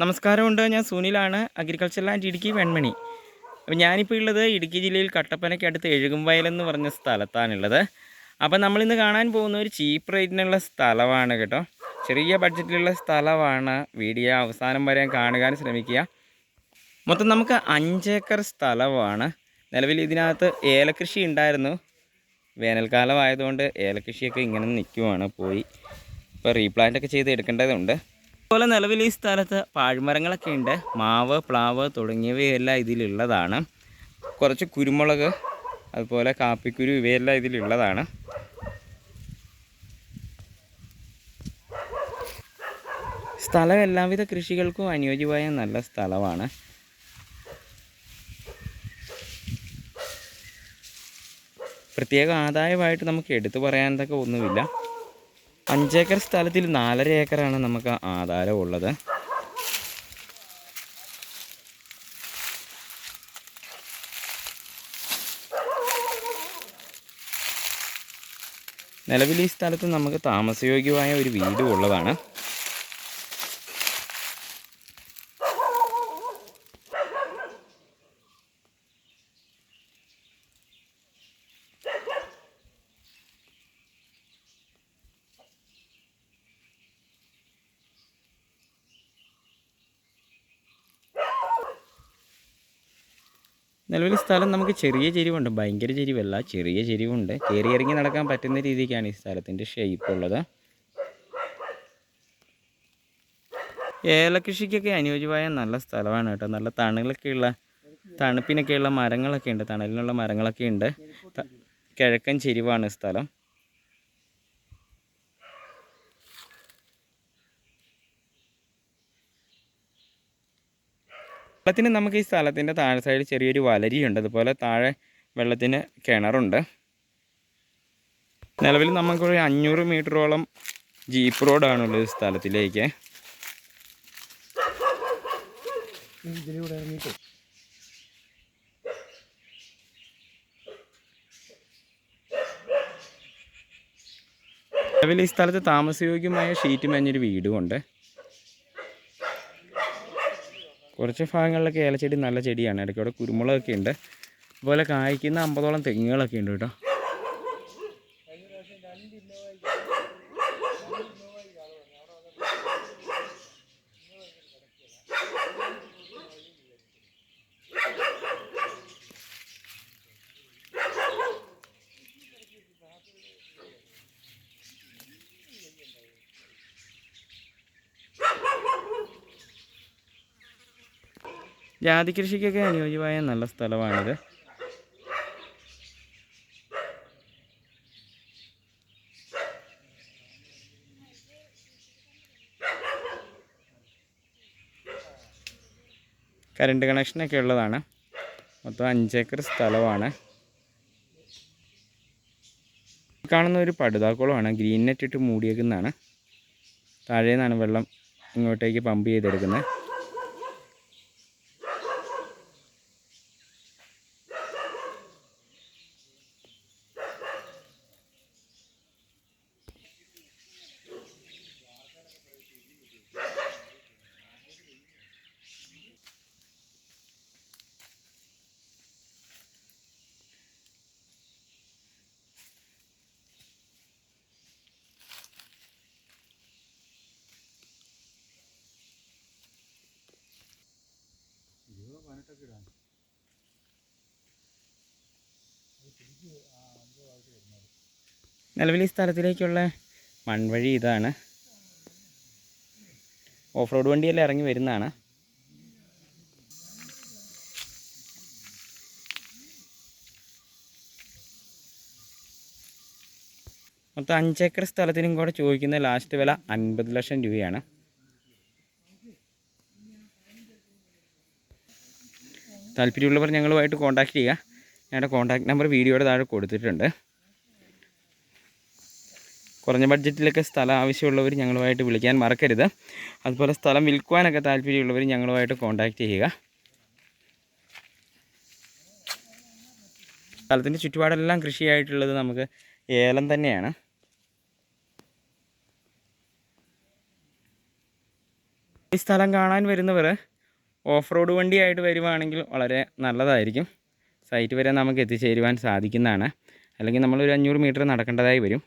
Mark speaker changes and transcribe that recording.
Speaker 1: നമസ്കാരമുണ്ട്. ഞാൻ സുനിലാണ് അഗ്രികൾച്ചർ ലാൻഡ് ഇടുക്കി വെൺമണി. അപ്പോൾ ഞാനിപ്പോൾ ഉള്ളത് ഇടുക്കി ജില്ലയിൽ കട്ടപ്പനയ്ക്ക് അടുത്ത് എഴുകുംവയൽ എന്ന് പറഞ്ഞ സ്ഥലത്താണുള്ളത്. അപ്പോൾ നമ്മളിന്ന് കാണാൻ പോകുന്ന ഒരു ചീപ്പ് റേറ്റിനുള്ള സ്ഥലമാണ് കേട്ടോ. ചെറിയ ബഡ്ജറ്റിലുള്ള സ്ഥലമാണ്. വീഡിയോ അവസാനം വരെ കാണുവാൻ ശ്രമിക്കുക. മൊത്തം നമുക്ക് അഞ്ചേക്കർ സ്ഥലമാണ്. നിലവിൽ ഇതിനകത്ത് ഏലകൃഷി ഉണ്ടായിരുന്നു. വേനൽക്കാലം ആയതുകൊണ്ട് ഏലകൃഷിയൊക്കെ ഇങ്ങനെ നിൽക്കുവാണ് പോയി. ഇപ്പോൾ റീപ്ലാന്റ് ഒക്കെ ചെയ്ത് എടുക്കേണ്ടതുണ്ട്. അതുപോലെ നിലവിൽ ഈ സ്ഥലത്ത് പാഴ്മരങ്ങളൊക്കെ ഉണ്ട്. മാവ് പ്ലാവ് തുടങ്ങിയവയെല്ലാം ഇതിലുള്ളതാണ്. കുറച്ച് കുരുമുളക് അതുപോലെ കാപ്പിക്കുരു ഇവയെല്ലാം ഇതിലുള്ളതാണ്. സ്ഥലം എല്ലാവിധ കൃഷികൾക്കും അനുയോജ്യമായ നല്ല സ്ഥലമാണ്. പ്രത്യേക ആദായമായിട്ട് നമുക്ക് എടുത്തു പറയാനതൊക്കെ ഒന്നുമില്ല. അഞ്ചേക്കർ സ്ഥലത്തിൽ നാലര ഏക്കറാണ് നമുക്ക് ആധാരം ഉള്ളത് നിലവിൽ ഈ സ്ഥലത്ത് നമുക്ക് താമസയോഗ്യമായ ഒരു വീടും ഉള്ളതാണ്. നിലവിൽ സ്ഥലം നമുക്ക് ചെറിയ ചെരിവുണ്ട്. ഭയങ്കര ചെരിവല്ല. ചെറിയ ചെരിവുണ്ട്. കയറി ഇറങ്ങി നടക്കാൻ പറ്റുന്ന രീതിക്കാണ് ഈ സ്ഥലത്തിന്റെ ഷേപ്പ് ഉള്ളത്. ഏലകൃഷിക്കൊക്കെ അനുയോജ്യമായ നല്ല സ്ഥലമാണ് കേട്ടോ. നല്ല തണലൊക്കെയുള്ള തണുപ്പിനൊക്കെയുള്ള മരങ്ങളൊക്കെ ഉണ്ട്. തണലിനുള്ള മരങ്ങളൊക്കെ ഉണ്ട്. കിഴക്കൻ ചെരിവാണ് സ്ഥലം. വെള്ളത്തിന് നമുക്ക് ഈ സ്ഥലത്തിന്റെ താഴെ സൈഡിൽ ചെറിയൊരു വലരിയുണ്ട്. അതുപോലെ താഴെ വെള്ളത്തിന് കിണറുണ്ട്. നിലവിൽ നമുക്കൊരു അഞ്ഞൂറ് മീറ്ററോളം ജീപ്പ് റോഡാണുള്ളത് സ്ഥലത്തിലേക്ക്. നിലവിൽ ഈ സ്ഥലത്ത് താമസയോഗ്യമായ ഷീറ്റ് മേഞ്ഞൊരു വീടുമുണ്ട്. കുറച്ച് ഭാഗങ്ങളിലൊക്കെ ഏലച്ചെടി നല്ല ചെടിയാണ്. ഇടയ്ക്ക് അവിടെ കുരുമുളകൊക്കെ ഉണ്ട്. അതുപോലെ കായ്ക്കുന്ന അമ്പതോളം തെങ്ങുകളൊക്കെ ഉണ്ട് കേട്ടോ. ജാതി കൃഷിക്കൊക്കെ അനുയോജ്യമായ നല്ല സ്ഥലമാണിത്. കറണ്ട് കണക്ഷനൊക്കെ ഉള്ളതാണ്. മൊത്തം അഞ്ചേക്കർ സ്ഥലമാണ്. കാണുന്ന ഒരു പടുതാക്കുളമാണ്. ഗ്രീൻ നെറ്റ് ഇട്ട് മൂടിയേക്കുന്നതാണ്. താഴെ നിന്നാണ് വെള്ളം ഇങ്ങോട്ടേക്ക് പമ്പ് ചെയ്തെടുക്കുന്നത്. നിലവിൽ ഈ സ്ഥലത്തിലേക്കുള്ള മൺവഴി ഇതാണ്. ഓഫ് റോഡ് വണ്ടിയെല്ലാം ഇറങ്ങി വരുന്നതാണ്. മൊത്തം അഞ്ചേക്കർ സ്ഥലത്തിനും കൂടെ ചോദിക്കുന്ന ലാസ്റ്റ് വില അൻപത് ലക്ഷം രൂപയാണ്. താല്പര്യമുള്ളവർ ഞങ്ങളുമായിട്ട് കോൺടാക്റ്റ് ചെയ്യുക. ഞങ്ങളുടെ കോൺടാക്ട് നമ്പർ വീഡിയോയുടെ താഴെ കൊടുത്തിട്ടുണ്ട്. കുറഞ്ഞ ബഡ്ജറ്റിലൊക്കെ സ്ഥലം ആവശ്യമുള്ളവർ ഞങ്ങളുമായിട്ട് വിളിക്കാൻ മറക്കരുത്. അതുപോലെ സ്ഥലം വിൽക്കുവാനൊക്കെ താല്പര്യമുള്ളവർ ഞങ്ങളുമായിട്ട് കോൺടാക്റ്റ് ചെയ്യുക. സ്ഥലത്തിന്റെ ചുറ്റുപാടെല്ലാം കൃഷിയായിട്ടുള്ളത് നമുക്ക് ഏലം തന്നെയാണ്. ഈ സ്ഥലം കാണാൻ വരുന്നവർ ഓഫ് റോഡ് വണ്ടിയായിട്ട് വരുവാണെങ്കിൽ വളരെ നല്ലതായിരിക്കും. സൈറ്റ് വരെ നമുക്ക് എത്തിച്ചേരുവാൻ സാധിക്കുന്നതാണ്. അല്ലെങ്കിൽ നമ്മളൊരു അഞ്ഞൂറ് മീറ്റർ നടക്കേണ്ടതായി വരും.